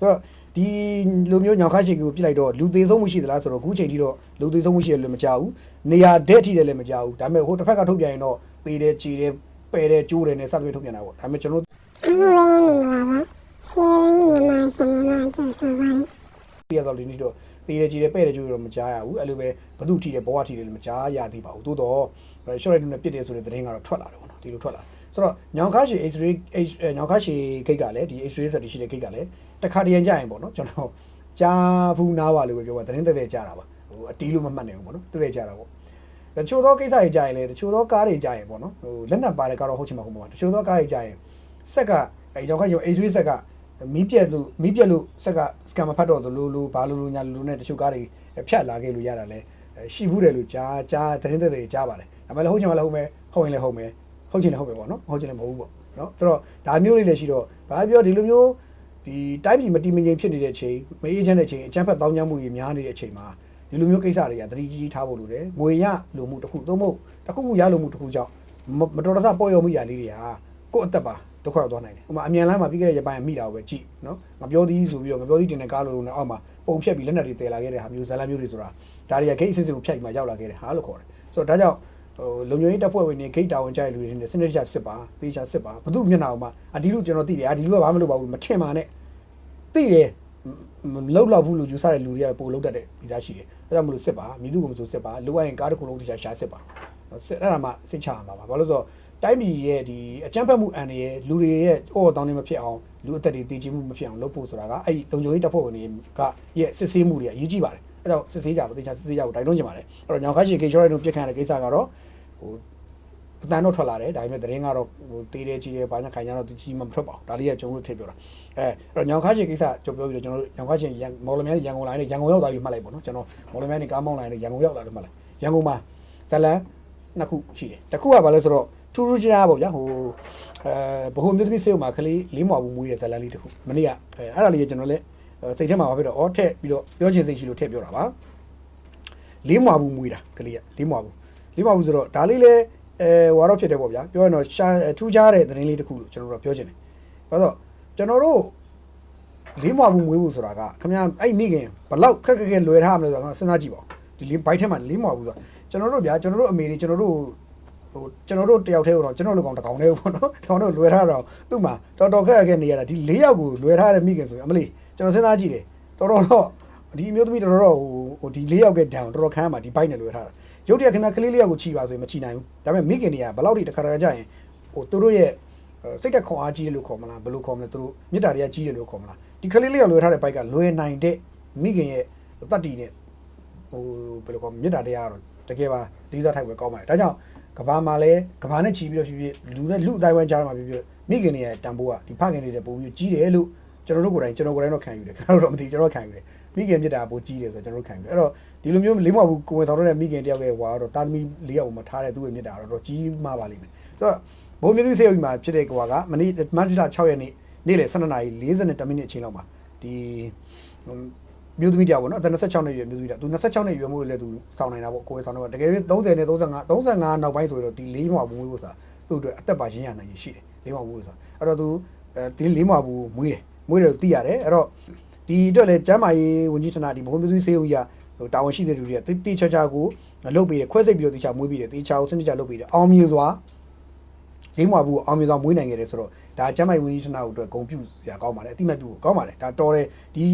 ဆိုတော့ဒီလိုမျိုးညောင်ခါရှိကိုပြစ်လိုက်တော့လူသေးဆုံးမှုရှိသလားဆိုတော့အခုချိန်ထိတော့လူသေးဆုံးမှုရှိတယ်လည်းမကြောက်ဘူးနေရာဒက်ထိတယ်လည်းမကြောက်ဘူးဒါပေမဲ့ဟိုတစ်ဖက်ကထုတ်ပြန်ရင်တော့သေးတယ်ကြည်တယ်ပယ်တယ်ကျိုးတယ်နဲ့စသဖြင့်ထုတ်ပြန်တာပေါ့ဒါပေမဲ့ကျွန်တော်တို့အခုလည်းမင်္ဂလာပါ sharing မြန်မာရှင်မြန်မာကျော်ဆိုပါလိပြရတော့လေးနေတော့သေးတယ်ကြည်တယ်ပဲ့တယ်ကျိုးတယ်တော့မကြားရဘူးအဲ့လိုပဲဘသူထိတယ်ဘဝထိတယ်လည်းမကြားရသေးပါဘူးသို့တော့ short rate နဲ့ပြစ်တယ်ဆိုတဲ့သတင်းကတော့ထွက်လာတယ်ပေါ့နော်ဒီလိုထွက်လာ ဆိုတော့ညောင်ခါရှည် X-ray H ညောင်ခါရှည်ဂိတ်ကလည်းဒီ X-ray ဆက်ရှိတဲ့ဂိတ်ကလည်းတစ်ခါတရံကြရင်ပေါ့နော်ကျွန်တော်ကြားဘူးနားပါလို့ပဲပြောပါသတင်းသက်သက်ကြားတာပါဟိုအတီးလို့မမှတ်နိုင်ဘူးပေါ့နော်သက်သက်ကြားတာပေါ့တချို့သောကိစ္စတွေကြားရင်လည်းတချို့သောကားတွေကြားရင်ပေါ့နော်ဟိုလက်နက်ပါတဲ့ကားတော့ဟုတ်ချင်မှာဟုတ်မှာပါတချို့သောကားတွေကြားရင်ဆက်ကအဲညောင်ခါရှည် X-ray ဆက်ကမီးပြက်လို့မီးပြက်လို့ဆက်ကစကန်မဖတ်တော့လို့လို့ဘာလို့လို့ညာလို့နဲ့တချို့ကားတွေဖြတ်လာခဲ့လို့ရတာလဲရှိဘူးတယ်လို့ကြားကြားသတင်းသက်သက်ကြားပါတယ်ဒါပေမဲ့လည်းဟုတ်ချင်မှလည်းဟုတ်မယ်ဟုတ်ရင်လည်းဟုတ်မယ် ဟုတ်ချင်လည်းဟုတ်မယ်ပေါ့နော်ဟုတ်ချင်လည်းမဟုတ်ဘူးပေါ့နော်ဆိုတော့ဒါမျိုးလေးလည်းရှိတော့ဘာပြောဒီလိုမျိုးဒီတိုင်းပြည်မတည်မငြိမ်ဖြစ်နေတဲ့အချိန်မအေးချမ်းတဲ့အချိန်အချမ်းဖက်တောင်းကြမှုတွေများနေတဲ့အချိန်မှာဒီလိုမျိုးကိစ္စတွေကသတိကြီးကြီးထားဖို့လိုတယ်ငွေရလိုမှုတစ်ခုသို့မဟုတ်တစ်ခုခုရလိုမှုတစ်ခုကြောင့်မတော်တဆပေါ်ရောမိတာလေးတွေကကိုယ့်အသက်ပါဒုက္ခရောက်သွားနိုင်တယ်။ဥပမာအမြန်လမ်းမှာပြီးခဲ့တဲ့ရပိုင်းမိတာကိုပဲကြည့်နော်။ငါပြောသည်ဆိုပြီးတော့ငါပြောသည်တင်တဲ့ကားလိုလိုနဲ့အောက်မှာပုံဖြတ်ပြီးလက်နက်တွေတည်လာခဲ့တဲ့ဟာမျိုးဇာလန်မျိုးတွေဆိုတာဒါတွေကဂိတ်အစစ်စစ်ကိုဖြတ်ပြီးမှရောက်လာခဲ့တဲ့ဟာလို့ခေါ်တယ်။ဆိုတော့ဒါကြောင့် ဟိုလုံခြုံရေးတပ်ဖွဲ့ဝင်တွေဂိတ်တာဝန်ကျတဲ့လူတွေနဲ့စနစ်တကျစစ်ပါတေချာစစ်ပါဘသူမျက်နှာအောင်မှာအဒီလူကျွန်တော်သိတယ်အဒီလူကဘာမှမလုပ်ပါဘူးမထင်ပါနဲ့သိတယ်မလောက်တော့ဘူးလို့ယူဆတဲ့လူတွေကပို့လောက်တတ်တဲ့ဗီဇာရှိတယ်အဲဒါကြောင့်မလို့စစ်ပါမိသူကမဆိုစစ်ပါလိုအပ်ရင်ကားတစ်ခုလုံးတခြားရှာစစ်ပါစစ်အဲ့ဒါမှစစ်ချရမှာပါဘာလို့ဆိုတော့တိုင်းပြည်ရဲ့ဒီအကြမ်းဖက်မှုအန်တွေရဲ့လူတွေရဲ့အော်တောင်းနေမဖြစ်အောင်လူအသက်တွေတည်ကြည်မှုမဖြစ်အောင်လုပ်ဖို့ဆိုတာကအဲ့ဒီလုံခြုံရေးတပ်ဖွဲ့ဝင်တွေကရဲ့စစ်ဆေးမှုတွေကအရေးကြီးပါတယ်အဲကြောင့်စစ်ဆေးကြပါတေချာစစ်ဆေးကြဖို့တိုက်တွန်းချင်ပါတယ်အဲ့တော့ညောင်ခါချီကေချောရိုက်တို့ပြစ်ခံရတဲ့ကိစ္စကတော့ ဟိုအတန်တော့ထွက်လာတယ်ဒါပေမဲ့သတင်းကတော့ဟိုတေးတယ်ကြီးတယ်ဘာညာခိုင်ညာတော့ကြီးမှမထွက်ပါဘူးဒါလေးကကျွန်တော်တို့ထည့်ပြောတာအဲအဲ့တော့ညောင်ခါချင်ကိစ္စကြုံပြောပြီးတော့ကျွန်တော်တို့ညောင်ခါချင်ရန်မော်လမြိုင်ရန်ကုန်လိုင်းနဲ့ရန်ကုန်ရောက်သွားပြီးမှတ်လိုက်ပေါ့နော်ကျွန်တော်မော်လမြိုင်နဲ့ကားမောင်းလိုင်းနဲ့ရန်ကုန်ရောက်လာတယ်မှတ်လိုက်ရန်ကုန်မှာဇလန်နှစ်ခုရှိတယ်တစ်ခုကဘာလဲဆိုတော့ထူးထူးခြားခြားပေါ့ဗျာဟိုအဲဘဟုမျိုးသမီးစေုံမှာကလေးလေးမွာဘူးမွေးတဲ့ဇလန်လေးတစ်ခုမနေ့ကအဲအဲ့ဒါလေးကကျွန်တော်လည်းစိတ်ထဲမှာပါဖြစ်တော့အော်ထက်ပြီးတော့ပြောချင်စိတ်ရှိလို့ထည့်ပြောတာပါလေးမွာဘူးမွေးတာကလေးကလေးမွာဘူး လေးမွာဘူးဆိုတော့ဒါလေးလည်းအဲဝါတော့ဖြစ်တယ်ပေါ့ဗျာပြောရင်တော့ရှာထူးခြားတဲ့သတင်းလေးတစ်ခုလို့ကျွန်တော်တို့ပြောချင်တယ်။ဘာလို့ကျွန်တော်တို့လေးမွားဘူးမွေးဘူးဆိုတာကခင်ဗျာအဲ့မိခင်ဘလောက်ခက်ခက်ခဲလွယ်ထားမလဲဆိုတော့စဉ်းစားကြည့်ပါဦး။ဒီလေးဘိုက်ထဲမှာလေးမွားဘူးဆိုတာကျွန်တော်တို့ဗျာကျွန်တော်တို့အမေတွေကျွန်တော်တို့ဟိုကျွန်တော်တို့တယောက်တည်းတော့ကျွန်တော်တို့ကောင်တစ်ကောင်တည်းပေါ့နော်။တောင်တို့လွယ်ထားတော့သူ့မှာတော်တော်ခက်ခက်ခဲနေရတာဒီ၄ယောက်ကိုလွယ်ထားတဲ့မိခင်ဆိုရင်အမလေးကျွန်တော်စဉ်းစားကြည့်တယ်တော်တော်တော့ဒီအမျိုးသမီးတော်တော်ဟိုဟိုဒီ၄ယောက်ကဒဏ်တော်တော်ခမ်းမှာဒီဘိုက်နဲ့လွယ်ထားတာ ရုပ်တရက်ခင်ဗျာကလေးလေးယောက်ကိုချီပါဆိုရင်မချီနိုင်ဘူးဒါပေမဲ့မိခင်တွေကဘယ်လောက်ထိတစ်ခါတခါကြာရင်ဟိုသူတို့ရဲ့စိတ်တက်ခွန်အားကြီးတယ်လို့ခေါ်မလားဘယ်လိုခေါ်မလဲသူတို့မေတ္တာတွေကကြီးတယ်လို့ခေါ်မလားဒီကလေးလေးယောက်လွယ်ထားတဲ့ဘိုက်ကလွယ်နိုင်တဲ့မိခင်ရဲ့တတ်တည်နဲ့ဟိုဘယ်လိုခေါ်မေတ္တာတရားကတော့တကယ်ပါလေးစားထိုက်ပဲကောင်းပါတယ်ဒါကြောင့်ကဘာမှာလဲကဘာနဲ့ချီပြီးတော့ဖြစ်ဖြစ်လူနဲ့လူအတိုင်းဝိုင်းကြားမှာဖြစ်ဖြစ်မိခင်တွေရဲ့တန်ဖိုးကဒီဖခင်တွေတဲ့ပို့ပြီးကြီးတယ်လို့ကျွန်တော်တို့ကိုယ်တိုင်ကျွန်တော်ကိုယ်တိုင်တော့ခံယူတယ်ကျွန်တော်တို့တော့မသိကျွန်တော်ခံယူတယ်မိခင်မြတ်တာပိုကြီးတယ်ဆိုတော့ကျွန်တော်တို့ခံယူတယ်အဲ့တော့ ဒီလိုမျိုးလေးမဟုတ်ဘူးကိုယ်ဝင်ဆောင်တဲ့မိခင်တယောက်ရဲ့ဟွာတော့တာသမီလေးယောက်မှာထားတဲ့သူ့ရဲ့မြတ်တာတော့ကြီးမှပါလိမ့်မယ်ဆိုတော့ဘုံမျိုးသူစေုပ်မှာဖြစ်တဲ့ကွာကမနေ့မတ်လ6ရက်နေ့နေ့လယ်12နာရီ42မိနစ်အချိန်လောက်မှာဒီမျိုးသမီးတယောက်ပေါ့နော်အသက်26နှစ်အရွယ်မျိုးသမီးတယောက်သူ26နှစ်အရွယ်မို့လဲသူစောင်းနေတာပေါ့ကိုယ်ဝင်ဆောင်တော့တကယ်ပြီး30နဲ့35 35နောက်ပိုင်းဆိုတော့ဒီလေးမဟုတ်ဘူးဆိုတာသူ့အတွက်အသက်ပါရင်းရနိုင်ရရှိတယ်လေးမဟုတ်ဘူးဆိုတာအဲ့တော့သူအဲဒီလေးမဟုတ်ဘူးမွေးတယ်မွေးတယ်လို့သိရတယ်အဲ့တော့ဒီအတွက်လဲကျမ်းမာရေးဝန်ကြီးဌာနဒီဘုံမျိုးသူစေုပ်ကြီး ဟိုတာဝန်ရှိတဲ့လူတွေကတိတိချာချာကိုလုတ်ပေးတယ်ခွဲစိတ်ပြီးတော့တိချာမွေးပေးတယ်တိချာကိုစနစ်ချာလုတ်ပေးတယ်အောင်မြင်စွာလေးမွားဘူးအောင်မြင်စွာမွေးနိုင်ခဲ့တယ်ဆိုတော့ဒါကျမ်းမာရေးဝန်ကြီးဌာနအတွက်ဂုဏ်ပြုစရာကောင်းပါတယ်အတိမတ်ပြုကောင်းပါတယ်ဒါတော်တယ်ဒီ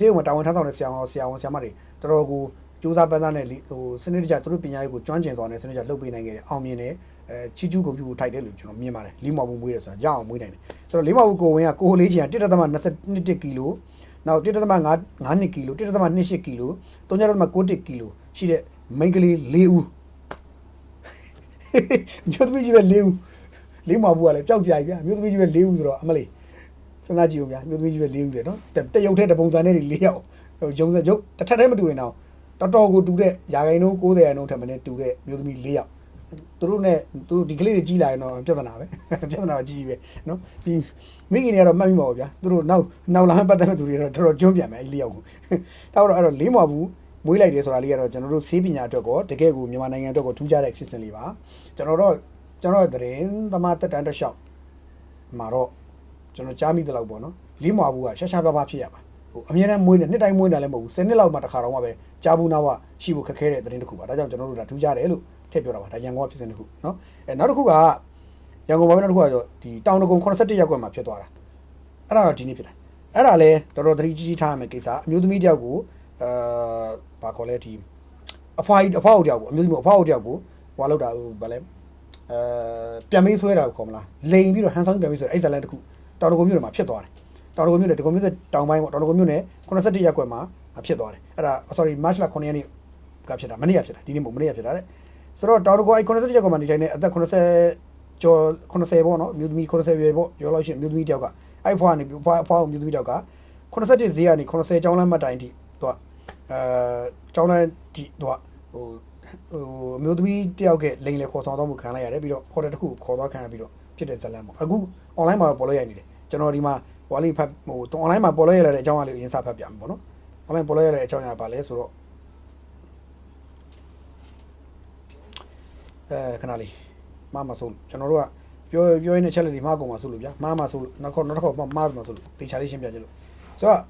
စေုပ်မှာတာဝန်ထမ်းဆောင်တဲ့ဆရာဝန်ဆရာဝန်ဆရာမတွေတော်တော်ကိုစူးစမ်းပန်းစားနဲ့ဟိုစနစ်တကျသူတို့ပညာရေးကိုကျွမ်းကျင်စွာနဲ့စနစ်တကျလုတ်ပေးနိုင်ခဲ့တယ်အောင်မြင်တယ်အဲချီကျူးဂုဏ်ပြုကိုထိုက်တယ်လို့ကျွန်တော်မြင်ပါတယ်လေးမွားဘူးမွေးတယ်ဆိုတာရအောင်မွေးနိုင်တယ်ဆိုတော့လေးမွားဘူးကိုဝင်ကကိုလေးချင်1.22ကီလို နောက်1.5 5နှစ်ကီလို1.28ကီလို3.6ကီလိုရှိတဲ့မိန်းကလေး၄ဦးမြို့သမီးကြီးပဲ၄ဦးလေးမွားဘူးကလည်းပျောက်ကြိုက်ဗျာမြို့သမီးကြီးပဲ၄ဦးဆိုတော့အမလေးစဉ်းစားကြည့်ဦးဗျာမြို့သမီးကြီးပဲ၄ဦးလေနော်တရုတ်ထဲတပုံစံနဲ့၄ယောက်ဟိုဂျုံစရုပ်တစ်ထပ်တည်းမတူရင်တော့တော်တော်ကိုတူတဲ့ရာခိုင်နှုန်း90ရာခိုင်နှုန်းထက်မနည်းတူတဲ့မြို့သမီး၄ယောက် သူတို့နဲ့သူတို့ဒီကလေးတွေကြီးလာရင်တော့ပြဿနာပဲပြဿနာကြီးပဲနော်ဒီမိခင်တွေကတော့မှတ်မိမှာပေါ့ဗျာသူတို့နောက်နောက်လာပတ်သက်တဲ့သူတွေကတော့တော်တော်ကျွန်းပြန်မယ်အဲ့လေးယောက်ကိုဒါတော့အဲ့တော့လေးမဘူးမွေးလိုက်တယ်ဆိုတာလေးကတော့ကျွန်တော်တို့ဆေးပညာအတွက်ကောတကယ်ကိုမြန်မာနိုင်ငံအတွက်ကောထူးခြားတဲ့ဖြစ်စဉ်လေးပါကျွန်တော်တော့ကျွန်တော်သတင်းသမားတက်တန်းတလျှောက်မှာတော့ကျွန်တော်ကြားမိတဲ့လောက်ပေါ့နော်လေးမဘူးကရှာရှာပါပါဖြစ်ရပါဟိုအများနဲ့မွေးနေနှစ်တိုင်းမွေးနေလည်းမဟုတ်ဘူး10နှစ်လောက်မှတစ်ခါတော့မှပဲကြားဘူးနာကရှိဖို့ခက်ခဲတဲ့သတင်းတစ်ခုပါဒါကြောင့်ကျွန်တော်တို့ဒါထူးခြားတယ်လို့ ထည့်ပြောတာပါဒါရန်ကုန်ကဖြစ်စဉ်တစ်ခုနော်အဲနောက်တစ်ခုကရန်ကုန်မှာပဲနောက်တစ်ခုကတော့ဒီတောင်တကုံ81ရပ်ကွက်မှာဖြစ်သွားတာအဲ့ဒါတော့ဒီနေ့ဖြစ်တာအဲ့ဒါလည်းတော်တော်သတိကြီးကြီးထားရမယ်ကိစ္စအမျိုးသမီးတယောက်ကိုအာဘာခေါ်လဲဒီအဖွားကြီးအဖွားဟုတ်တယောက်ကိုအမျိုးသမီးအဖွားဟုတ်တယောက်ကိုဟွာလောက်တာဟိုဗာလဲအဲပြန်မေးဆွဲတာကိုခေါ်မလားလိန်ပြီးတော့ဟန်ဆောင်ပြန်မေးဆွဲတာအဲ့ဇာလန်တစ်ခုတောင်တကုံမြို့နယ်မှာဖြစ်သွားတယ်တောင်တကုံမြို့နယ်တကုံမြို့နယ်တောင်ပိုင်းပေါ့တောင်တကုံမြို့နယ်81ရပ်ကွက်မှာဖြစ်သွားတယ်အဲ့ဒါ sorry March လ9ရက်နေ့ကဖြစ်တာမနေ့ကဖြစ်တာဒီနေ့မဟုတ်မနေ့ကဖြစ်တာတဲ့ ဆိုတော့တောင်တကုံအဲ့81ရပ်ကွက်မှာနေထိုင်နေအသက်80ကျော်80ပေါ့နော်မြို့သမီး80ရွယ်ပေါ့ရောလောက်ရှိမြို့သမီးတယောက်ကအဲ့ဖွားနေဖွားဖွားမြို့သမီးတယောက်က81ဈေးကနေ80ကျောင်းလမ်းမတိုင်ထိသူကအဲကျောင်းလမ်းထိသူကဟိုဟိုအမျိုးသမီးတယောက်ကလိန်လေခေါ်ဆောင်တော့မှုခံလိုက်ရတယ်ပြီးတော့ဟိုတယ်တစ်ခုကိုခေါ်သွားခံရပြီးတော့ဖြစ်တဲ့ဇတ်လန်ပေါ့အခု online မှာတော့ပေါ်လို့ရနေတယ်ကျွန်တော်ဒီမှာဟိုလေးဖတ်ဟို online မှာပေါ်လို့ရလာတဲ့အကြောင်းအရာလေးကိုအရင်စဖတ်ပြမယ်ပေါ့နော် online ပေါ်လို့ရလာတဲ့အကြောင်းအရာပါလဲဆိုတော့ အဲခဏလေးမမဆိုးလို့ကျွန်တော်တို့ကပြောပြောရင်းနဲ့ချက်လက်တွေမှားကုန်မှာဆိုလို့ဗျာမှားမှာဆိုလို့နောက်ခေါက်နောက်တစ်ခေါက်မှားမှာဆိုလို့တေချာလေးရှင်းပြကြလို့ဆိုတော့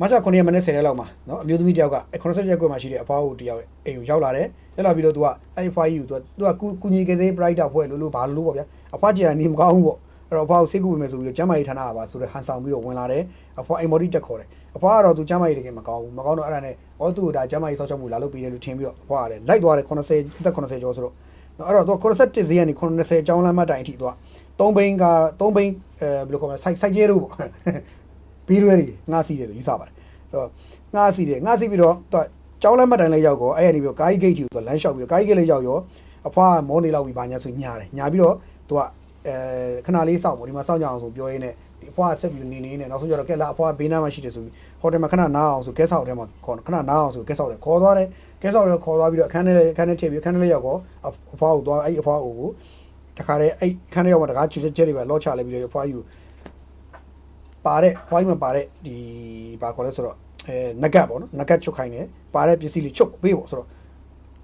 မတ်ချ9ရက်မနေ့10ရက်လောက်မှာเนาะအမျိုးသမီးတယောက်က80ရက်ကွယ်မှာရှိတဲ့အဖွားကိုတယောက်အိမ်ကိုရောက်လာတယ်ရောက်လာပြီးတော့သူကအဲ့ဖွားကြီးကိုသူကသူကကုကုညီကလေးပရိုက်တာဖွဲ့လို့လို့ဘာလို့လို့ပေါ့ဗျာအဖွားကြီးကနေမကောင်းဘူးပေါ့အဲ့တော့အဖွားကိုစိတ်ကူပေးမယ်ဆိုပြီးတော့ကျမ်းမာရေးဌာနကပါဆိုတော့ဟန်ဆောင်ပြီးတော့ဝင်လာတယ်အဖွားအိမ်မော်တီတက်ခေါ်တယ်အဖွားကတော့သူကျမ်းမာရေးတကယ်မကောင်းဘူးမကောင်းတော့အဲ့ဒါနဲ့ဩသူ့ကိုဒါကျမ်းမာရေးဆောက်ရှောက်မှုလာလုပ်ပေးတယ်လို့ထင်ပြီးတော့အဖွားကလည်းလိုက်သွားတယ်80အသက်80ကျော်ဆိုတော့ အဲ့တော့ तू 81ဈေးကနေ80အကြောင်းလမ်းမတိုင်အထိ तू က3ဘိန်းက3ဘိန်းအဲဘယ်လိုခေါ်မလဲစိုက်စိုက်ကျဲတို့ပေါ့ဘီးရွဲတွေငှားစီးတယ်လို့ယူဆပါတယ်ဆိုတော့ငှားစီတယ်ငှားစီပြီးတော့သူကျောင်းလက်မတိုင်လေးရောက်တော့အဲ့ရနေပြီးတော့ကာကြီးဂိတ်ကြီးကိုသူလမ်းလျှောက်ပြီးတော့ကာကြီးဂိတ်လေးရောက်ရောအဖွားကမောနေလောက်ပြီးဘာညာဆိုညာတယ်ညာပြီးတော့သူကအဲခဏလေးစောင့်ပေါ့ဒီမှာစောင့်ကြအောင်ဆိုပြောရင်းနဲ့ ဒီအဖွားကဆက်ပြီးနေနေနဲ့နောက်ဆုံးကျတော့ကဲလာအဖွားဘေးနားမှာရှိတယ်ဆိုပြီးဟိုတယ်မှာခဏနားအောင်ဆိုကဲဆောက်ထဲမှာခေါ်ခဏနားအောင်ဆိုကဲဆောက်တယ်ခေါ်သွားတယ်ကဲဆောက်တယ်ခေါ်သွားပြီးတော့အခန်းထဲအခန်းထဲထည့်ပြီးအခန်းထဲလေးရောက်တော့အဖွားကိုသွားအဲ့အဖွားကိုတခါတည်းအဲ့ခန်းထဲရောက်မှတခါချွတ်ချက်တွေပဲလော့ချလိုက်ပြီးတော့အဖွားယူပါတဲ့ဖွားကြီးမှာပါတဲ့ဒီဘာခေါ်လဲဆိုတော့အဲနဂတ်ပေါ့နော်နဂတ်ချုပ်ခိုင်းတယ်ပါတဲ့ပစ္စည်းလေးချုပ်ပေးပေါ့ဆိုတော့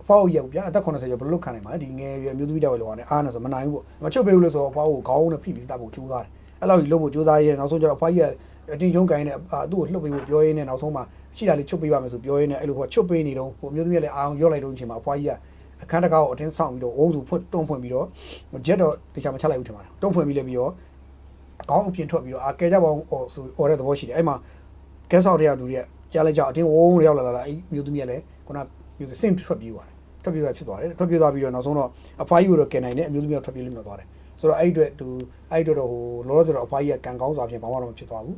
အဖွားကိုရောက်ဗျာအသက်80ကျော်ဘယ်လိုလုပ်ခံနိုင်မှာလဲဒီငယ်ရွယ်မျိုးသမီးတောက်လောကနဲ့အားနေဆိုမနိုင်ဘူးပေါ့မချုပ်ပေးဘူးလို့ဆိုတော့အဖွားကိုခေါင်းနဲ့ဖိပြီးတတ်ဖို့ကြိုးစားတယ် အဲ့လောက်ကြီးလုပ်ဖို့ကြိုးစားရဲနောက်ဆုံးကျတော့အဖွားကြီးကအတင်းချုံကိုင်းနဲ့သူ့ကိုလှုပ်ပေးဖို့ပြောရင်းနဲ့နောက်ဆုံးမှရှိတာလေးချုပ်ပေးပါမယ်ဆိုပြောရင်းနဲ့အဲ့လိုဟိုချုပ်ပေးနေတော့ဟိုမျိုးသမီးကလည်းအာအောင်ရော့လိုက်တော့အချိန်မှာအဖွားကြီးကအခန်းတကားကိုအတင်းဆောင်ပြီးတော့ဝုန်းစုဖွင့်တွန်းဖွင့်ပြီးတော့ဂျက်တော့တေချာမချလိုက်ဘူးထင်ပါတယ်တွန်းဖွင့်ပြီးလဲပြီးတော့အကောင်းအပြင်ထွက်ပြီးတော့အာကဲကြပါအောင်ဟိုဆိုဟိုတဲ့သဘောရှိတယ်အဲ့မှာကဲဆောက်တဲ့လူတွေကကြားလိုက်ကြအတင်းဝုန်းရောက်လာလာအဲ့မျိုးသမီးကလည်းခုနမျိုးစင်ထွက်ပြေးသွားတယ်ထွက်ပြေးသွားဖြစ်သွားတယ်ထွက်ပြေးသွားပြီးတော့နောက်ဆုံးတော့အဖွားကြီးကိုတော့ကယ်နိုင်တယ်အမျိုးသမီးကထွက်ပြေးလို့မသွားတယ် ဆိုတော့အဲ့အတွက်သူအဲ့အတွက်တော့ဟိုလောလောဆယ်တော့အဖွားကြီးကကံကောင်းစွာဖြင့်ဘာမှတော့မဖြစ်သွားဘူး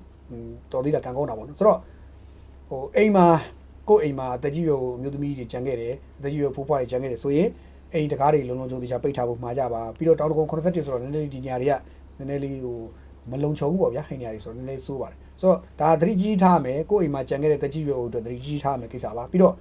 တော်သေးတာကံကောင်းတာပေါ့နော်ဆိုတော့ဟိုအိမ်မှာကိုယ့်အိမ်မှာတကြီးရောမျိုးသမီးတွေကြံခဲ့တယ်တကြီးရောဖိုးဖွားတွေကြံခဲ့တယ်ဆိုရင်အိမ်တကားတွေလုံးလုံးချုံတခြားပိတ်ထားဖို့မှာကြပါပြီးတော့တောင်တကုံ87ဆိုတော့နည်းနည်းဒီညာတွေကနည်းနည်းလေးဟိုမလုံချုံဘူးပေါ့ဗျာဟိနေရာတွေဆိုတော့နည်းနည်းစိုးပါတယ်ဆိုတော့ဒါသတိကြီးထားမယ်ကိုယ့်အိမ်မှာကြံခဲ့တဲ့တကြီးရွယ်အတွက်သတိကြီးထားမယ်ကိစ္စပါပြီးတော့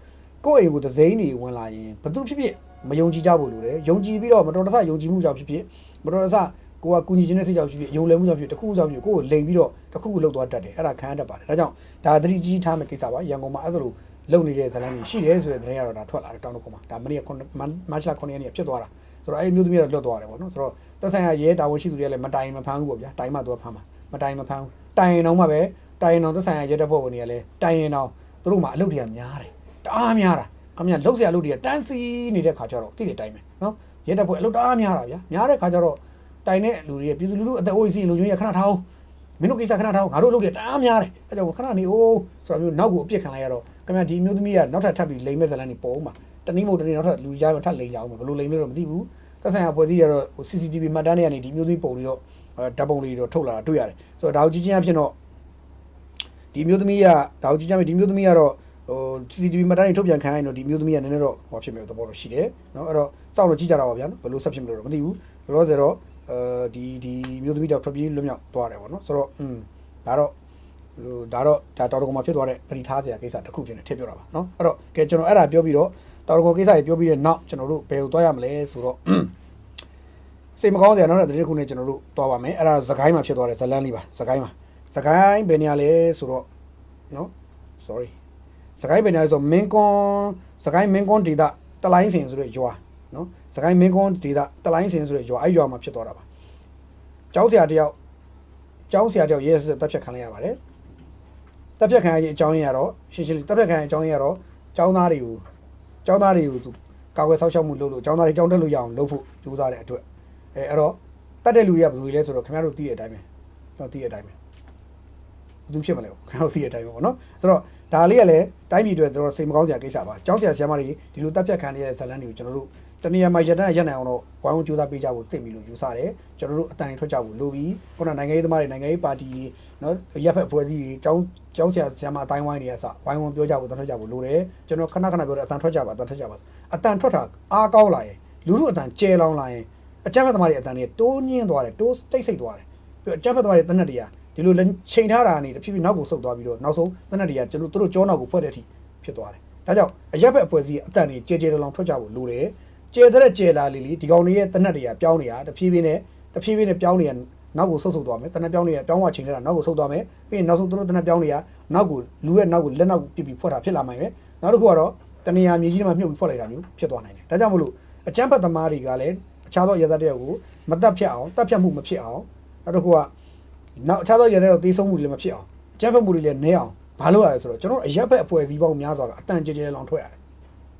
ကိုယ့်အိမ်ကိုသစိမ်းတွေဝင်လာရင်ဘသူဖြစ်ဖြစ် မယုံကြည်ကြဖို့လိုတယ်ယုံကြည်ပြီးတော့မတော်တဆယုံကြည်မှုကြောင့်ဖြစ်ဖြစ်မတော်တဆကိုကကူညီခြင်းတဲ့စိတ်ကြောင့်ဖြစ်ဖြစ်ယုံလည်မှုကြောင့်ဖြစ်ဖြစ်တစ်ခုခုကြောင့်ဖြစ်ဖြစ်ကိုယ်ကိုလိန်ပြီးတော့တစ်ခုခုလောက်သွားတတ်တယ်အဲ့ဒါခံရတတ်ပါတယ်ဒါကြောင့်ဒါသတိကြီးထားမယ်ကိစ္စပါရန်ကုန်မှာအဲ့ဒါလိုလုံနေတဲ့ဇလန်ကြီးရှိတယ်ဆိုတဲ့သတင်းကတော့ဒါထွက်လာတယ်တောင်းတကုန်းမှာဒါမနေ့ကမတ်လ9ရက်နေ့ဖြစ်သွားတာဆိုတော့အဲ့မျိုးသမီးကတော့လွတ်သွားတယ်ပေါ့နော်ဆိုတော့သက်ဆိုင်ရာရဲတာဝန်ရှိသူတွေကလည်းမတိုင်မဖမ်းဘူးပေါ့ဗျာတိုင်မှသူကဖမ်းမှာမတိုင်မဖမ်းဘူးတိုင်ရင်တော့မှပဲတိုင်ရင်တော့သက်ဆိုင်ရာရဲတပ်ဖွဲ့ဝင်တွေကလည်းတိုင်ရင်တော့သူတို့မှအလုပ်တွေကများတယ်တအားများတာ ခမရလှုပ်ရှားအလုပ်တွေကတန်းစီနေတဲ့ခါကျတော့တိတိတိုင်မယ်နော်ရဲတပ်ဖွဲ့အလုပ်တအားများတာဗျာများတဲ့ခါကျတော့တိုင်တဲ့လူတွေပြည်သူလူထုအသက်အိုးစီလုံခြုံရေးခဏထားအောင်မင်းတို့ကိစ္စခဏထားအောင်ငါတို့အလုပ်တွေတအားများတယ်အဲကြောင့်ခဏနေအိုးဆိုတော့မျိုးနောက်ကိုအပြစ်ခံလိုက်ရတော့ခမရဒီမျိုးသမီးကနောက်ထပ်ထပ်ပြီးလိမ်မဲ့ဇလန်နေပေါ်ဦးမှာတနည်းမို့တနည်းနောက်ထပ်လူကြားမှာထပ်လိမ်ကြအောင်ဘယ်လိုလိမ်လဲတော့မသိဘူးသက်ဆိုင်ရာဖွဲ့စည်းရတော့ CCTV မှတ်တမ်းတွေကနေဒီမျိုးသမီးပုံတွေတော့ဓာတ်ပုံတွေတော့ထုတ်လာတာတွေ့ရတယ်ဆိုတော့ဒါကိုကြည့်ချင်းအဖြစ်တော့ဒီမျိုးသမီးကဒါကိုကြည့်ချင်းဒီမျိုးသမီးကတော့ ဟို CCTV မှတ်တမ်းတွေထုတ်ပြန်ခံရရင်တော့ဒီမျိုးသမီးကနည်းနည်းတော့ဟောဖြစ်မယ်သဘောတော့ရှိတယ်เนาะအဲ့တော့စောင့်လို့ကြည့်ကြတာပါဗျာနော်ဘယ်လိုဆက်ဖြစ်မလို့တော့မသိဘူးလောလောဆယ်တော့အဲဒီဒီမျိုးသမီးတော့ထွက်ပြေးလွတ်မြောက်သွားတယ်ပေါ့နော်ဆိုတော့อืมဒါတော့ဟိုဒါတော့ဒါတော်တော်ကမှဖြစ်သွားတဲ့သတိထားစရာကိစ္စတစ်ခုဖြစ်နေထည့်ပြောတာပါเนาะအဲ့တော့ကဲကျွန်တော်အဲ့ဒါပြောပြီးတော့တော်တော်ကကိစ္စကြီးပြောပြီးတဲ့နောက်ကျွန်တော်တို့ဘယ်ကိုသွားရမလဲဆိုတော့စိတ်မကောင်းစရာနောက်တဲ့သတင်းတစ်ခုနဲ့ကျွန်တော်တို့သွားပါမယ်အဲ့ဒါသခိုင်းမှာဖြစ်သွားတဲ့ဇလန်းလေးပါသခိုင်းမှာသခိုင်းဘယ်နေရာလဲဆိုတော့เนาะ sorry စကိုင်းပင်နယ်ဆိုမင်းကွန်စကိုင်းမင်းကွန်ဒေတာတလိုင်းစင်ဆိုတဲ့ရွာနော်စကိုင်းမင်းကွန်ဒေတာတလိုင်းစင်ဆိုတဲ့ရွာအဲ့ရွာမှာဖြစ်သွားတာပါကျောင်းဆရာတယောက်ကျောင်းဆရာတယောက်ရဲစစ်တပ်ဖြတ်ခံလိုက်ရပါတယ်တပ်ဖြတ်ခံရခြင်းအကြောင်းရင်းကတော့ရှင်းရှင်းလေးတပ်ဖြတ်ခံရအကြောင်းရင်းကတော့ကျောင်းသားတွေကိုကျောင်းသားတွေကိုသူကာကွယ်ဆောက်ရှောက်မှုလုပ်လို့ကျောင်းသားတွေကျောင်းတက်လို့ရအောင်လုပ်ဖို့ကြိုးစားတဲ့အတွက်အဲအဲ့တော့တတ်တဲ့လူတွေကဘယ်သူတွေလဲဆိုတော့ခင်ဗျားတို့သိတဲ့အတိုင်းပဲကျွန်တော်သိတဲ့အတိုင်းပဲဘယ်သူဖြစ်မလဲပေါ့ခင်ဗျားတို့သိတဲ့အတိုင်းပဲပေါ့နော်ဆိုတော့ ဒါလေးကလည်းတိုင်းပြည်အတွက်တော်တော်စိတ်မကောင်းစရာကိစ္စပါကျောင်းဆရာဆရာမတွေဒီလိုတပ်ဖြတ်ခံရတဲ့ဇတ်လန်းတွေကိုကျွန်တော်တို့တနည်းအားမှာရတန်းရက်နိုင်အောင်တော့ဝိုင်းဝန်းကြိုးစားပေးကြဖို့သိပြီလို့ယူဆတယ်ကျွန်တော်တို့အတန်တွေထွက်ကြဖို့လိုပြီးခုနနိုင်ငံရေးသမားတွေနိုင်ငံရေးပါတီတွေနော်ရပ်ဖက်အဖွဲ့အစည်းတွေကျောင်းကျောင်းဆရာဆရာမအတိုင်းဝိုင်းတွေကစဝိုင်းဝန်းပြောကြဖို့တန်ထွက်ကြဖို့လိုတယ်ကျွန်တော်ခဏခဏပြောတယ်အတန်ထွက်ကြပါအတန်ထွက်ကြပါအတန်ထွက်တာအားကောင်းလာရင်လူလူအတန်ကျဲလောင်လာရင်အကြမ်းဖက်သမားတွေအတန်တွေတိုးညင်းသွားတယ်တိုးတိတ်ဆိတ်သွားတယ်ပြီးတော့အကြမ်းဖက်သမားတွေတနက်တွေက ဒီလိုချိန်ထားတာကနေတဖြည်းဖြည်းနောက်ကိုဆုတ်သွားပြီးတော့နောက်ဆုံးတနက်တွေကကျွန်တော်တို့ကြောနောက်ကိုဖွဲ့တဲ့အထိဖြစ်သွားတယ်ဒါကြောင့်အရက်ဖက်အဖွဲ့အစည်းအတန်တွေကြဲကြဲလောင်ထွက်ကြဖို့လိုတယ်ကျဲတဲ့ကျဲလာလီလီဒီကောင်လေးရဲ့တနက်တွေကပြောင်းနေတာတဖြည်းဖြည်းနဲ့တဖြည်းဖြည်းနဲ့ပြောင်းနေရနောက်ကိုဆုတ်ဆုတ်သွားမယ်တနက်ပြောင်းနေရပြောင်းသွားချိန်နေတာနောက်ကိုဆုတ်သွားမယ်ပြီးရင်နောက်ဆုံးသူတို့တနက်ပြောင်းနေရနောက်ကိုလူရဲ့နောက်ကိုလက်နောက်ပြပြဖွက်တာဖြစ်လာမှပဲနောက်တစ်ခုကတော့တနေရာမြေကြီးထဲမှာမြုပ်ပြီးဖွက်လိုက်တာမျိုးဖြစ်သွားနိုင်တယ်ဒါကြောင့်မလို့အချမ်းဖတ်သမားတွေကလည်းအခြားသောရသတယောက်ကိုမတက်ဖြတ်အောင်တက်ဖြတ်မှုမဖြစ်အောင်နောက်တစ်ခုက နောက်အခြားသောရသတယောက်သေဆုံးမှုတွေလည်းမဖြစ်အောင်အချမ်းဖတ်မှုတွေလည်းနည်းအောင်ဘာလို့ရလဲဆိုတော့ကျွန်တော်တို့အရက်ဖက်အဖွဲ့အစည်းပေါင်းများစွာကအတန်ကြဲကြဲလောင်ထွက်ရတယ်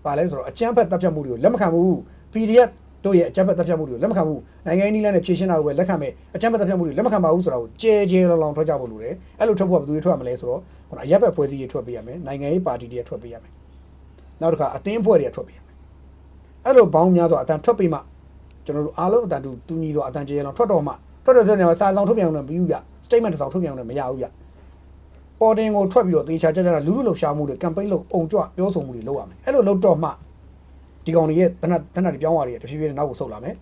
ပါလဲဆိုတော့အကြမ်းဖက်တပ်ဖြတ်မှုတွေကိုလက်မခံဘူး PDF တို့ရဲ့အကြမ်းဖက်တပ်ဖြတ်မှုတွေကိုလက်မခံဘူးနိုင်ငံရေးနည်းလမ်းနဲ့ဖြေရှင်းတာကိုပဲလက်ခံမယ်အကြမ်းဖက်တပ်ဖြတ်မှုတွေလက်မခံပါဘူးဆိုတာကိုကြဲကြဲလောင်လောင်ထွက်ကြဖို့လိုတယ်အဲ့လိုထွက်ဖို့ကဘယ်သူတွေထွက်ရမလဲဆိုတော့ခုနအရက်ဘက်ဖွဲ့စည်းတွေထွက်ပေးရမယ်နိုင်ငံရေးပါတီတွေထွက်ပေးရမယ်နောက်တစ်ခါအသင်းဖွဲ့တွေထွက်ပေးရမယ်အဲ့လိုဘောင်းများစွာအတန်ထွက်ပေးမှကျွန်တော်တို့အားလုံးအတန်တူတူညီသောအတန်ကြဲလောင်ထွက်တော့မှ ထွက်တော့ဆိုနေမှာစာဆောင်ထုတ်ပြန်အောင်လည်းမယူပြ statement တစ်ဆောင်ထုတ်ပြန်အောင်လည်းမရဘူးပြပေါ်တင်ကိုထွက်ပြီးတော့တေချာကြကြတာလူလူလှုပ်ရှားမှုတွေ campaign လုပ်အုံကြွပြောဆိုမှုတွေလုပ်ရမယ်အဲ့လိုလုပ်တော့မှဒီကောင်တွေရဲ့တနတ်တနတ်တွေပြောင်းသွားတွေတဖြည်းဖြည်းနဲ့နောက်ကိုဆုတ်လာမယ်